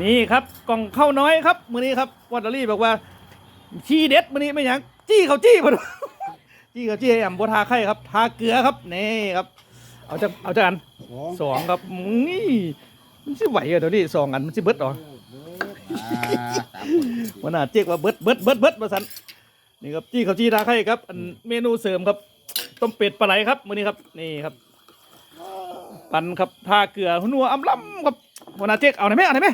นี่ครับกล่องข้าวน้อยครับมื้อนี้ครับวัตเตอรี่บอกว่าชี้เด็ดมื้อนี้ไม่หยังจี้เขาจี้พอดจี้เขาจี้ไอ้อ่ำบัวทาไข่ครับทาเกลือครับนี่ครับ เอาจากเอาจากอันสองสองครับนี่มันสิไหวเหรอเดี๋ยวนี้สองอันมันสิเบิดเหรอวันน่าเจ๊กว่าเบิดเบิดเบิดเบิดมาสันนี่ครับจี้เขาวจี้ทาไข่ครับอันเมนูเสริมครับต้มเป็ดปลาไหลครับมื้อนี้ครับนี่ครับปันครับทาเกลือหัวนัวอำล้ำครับวันน่าเจ๊กเอาไหนอยไหมเอาไหนอยไหม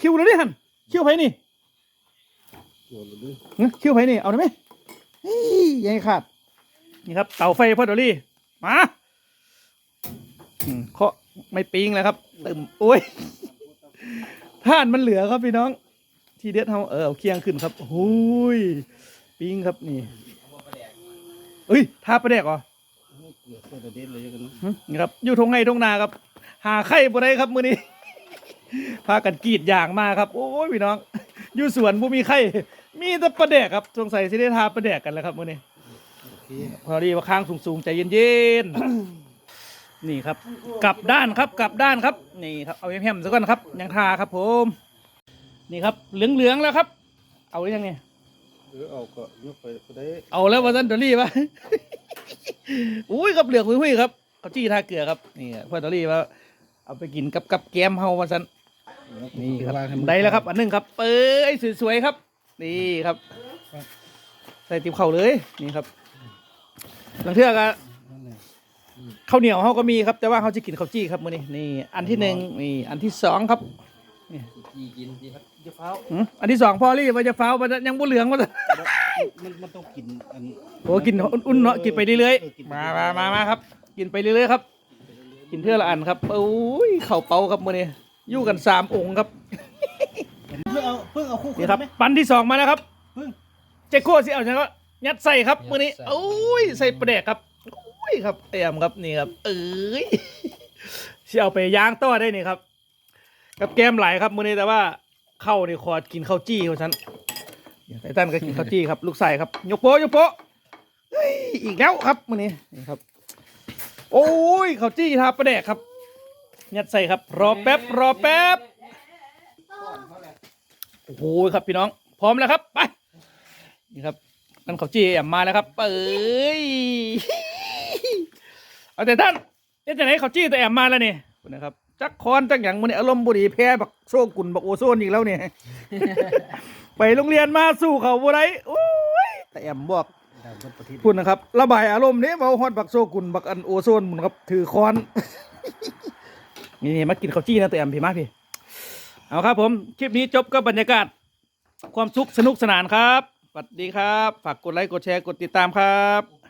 คิวเลยดิฮันคิวไผนี่โยนเลยดิหึคิวไผนี่เอาไหนอยไหมเฮ้ยอยังขาดนี่ครับเตาไฟพอดอรี่มาอืมเคาะไม่ปิ้งแล้วครับตึมโอ้ยท่านมันเหลือครับพี่น้อง ทีเด็ดเฮาเออเอาเคียงขึ้นครับโอ้ยปิ้งครับนี่เอ้ยทาประแดกเหรอเกลือตัวเด็ดเลยกันนะหึนี่ครับ อยู่ทงไงทงนาครับ หาไข่บ่ได้ครับมื้อนี้ พากันกรีดยางมาครับ โอ้ยพี่น้อง อยู่สวนบ่มีไข่มีแต่ประแดกครับสงสัยสิได้ทาประแดกกันแล้วครับมื้อนี้โอเคพอดีว่าค้างสูงๆใจเย็นๆ นี่ครับ กลับด้านครับ กลับด้านครับ นี่ครับ เอาแฮมๆซะก่อนครับ ยังทาครับผม นี่ครับ เหลืองๆแล้วครับ เอาหรือยังเนี่ยเออเอาก็ยกไปก็ได้เอาแล้วว่าซันดอรี่ปะอุ้ยกับเหลือกหุ้ยๆครับเขาจี้ทาเกลือครับ นี่พ่อดอรี่ว่าเอาไปกินกับกับแกมเฮาว่าซัน นี่ครับได้แล้วครับ อันหนึงครับเป้ยสวยๆครับ นี่ครับ ใส่ติบเข่าเลยนี่ครับหลังเทือกอะนั่นแหละข้าวเหนียวเขาก็มีครับ แต่ว่าเขาจะกินข้าวจี้ครับมื้อนี้นี่อันที่หนึ่งนี่อันที่สองครับจีกินจีครับจะเฝ้าหืมอันที่สองพ่อรี่ว่าจะฟ้าวว่าจะยังบ่เหลืองว่าจะมันมันต้องกินอันโอ้กินอุ่นๆเนาะกินไปเรื่อยเออกินๆไปมาเรื่มาอยๆมามาครับ กินไปเรื่อยๆครับ กินเท่าละอันครับโอ้ยเข่าวเปาครับมื้อนี้ อยู่กันสามองค์ครับเพิ่งเอาเพิ่งเอาคู่นี่ครับไหม ปันที่สองมาแล้วครับเพิ่งเจ๊โค้สิเอาจังก็ยัดใส่ครับมื้อนี้โอ้ยใส่ปลาแดกครับโอ้ยครับเตรียมครับนี่ครับ เอ้ยสิเอาไปย่างต่อได้นี่ครับ กับแกมไหลายครับมื้อนี้แต่ว่าเข้านี่ขอกินข้าวจี้ของฉันไอ้ตั้นก็กินข้าวจี้ครับ ลูกใส่ครับยกโปะยกโปะเฮ้ยอีกแล้วครับมื้อนี้นี่ครับ โอ้ยข้าวจี้ทาปลาแดกครับ ยัดใส่ครับ รอแป๊บรอแป๊บโอ้โหครับพี่น้อง พร้อมแล้วครับไปนี่ครับนั่นเขาจี้แอมมาแล้วครับเอ้ยเอาแต่ท่านนี่จะไหนเขาจี้แต่แอมมาแล้วนี่นะครับจักคอนจักอย่างมันนี่อารมณ์บุรีแพ้บักโซกุนบักโอโซนอีกแล้วเนี่ยไปโรงเรียนมาสู้เขาบุไรโอ้ยแต่แอมบอกพูดนะครับ ระบายอารมณ์นี้เมาฮอดบักโซกุนบักอันโอโซนมุนครับถือคอน นี่นี่มากินข้าวจี้นะตัวแอมพี่มาพี่ เอาครับผม คลิปนี้จบกับบรรยากาศ ความสุขสนุกสนานครับสวัสดีครับ ฝากกดไลค์กดแชร์กดติดตามครับ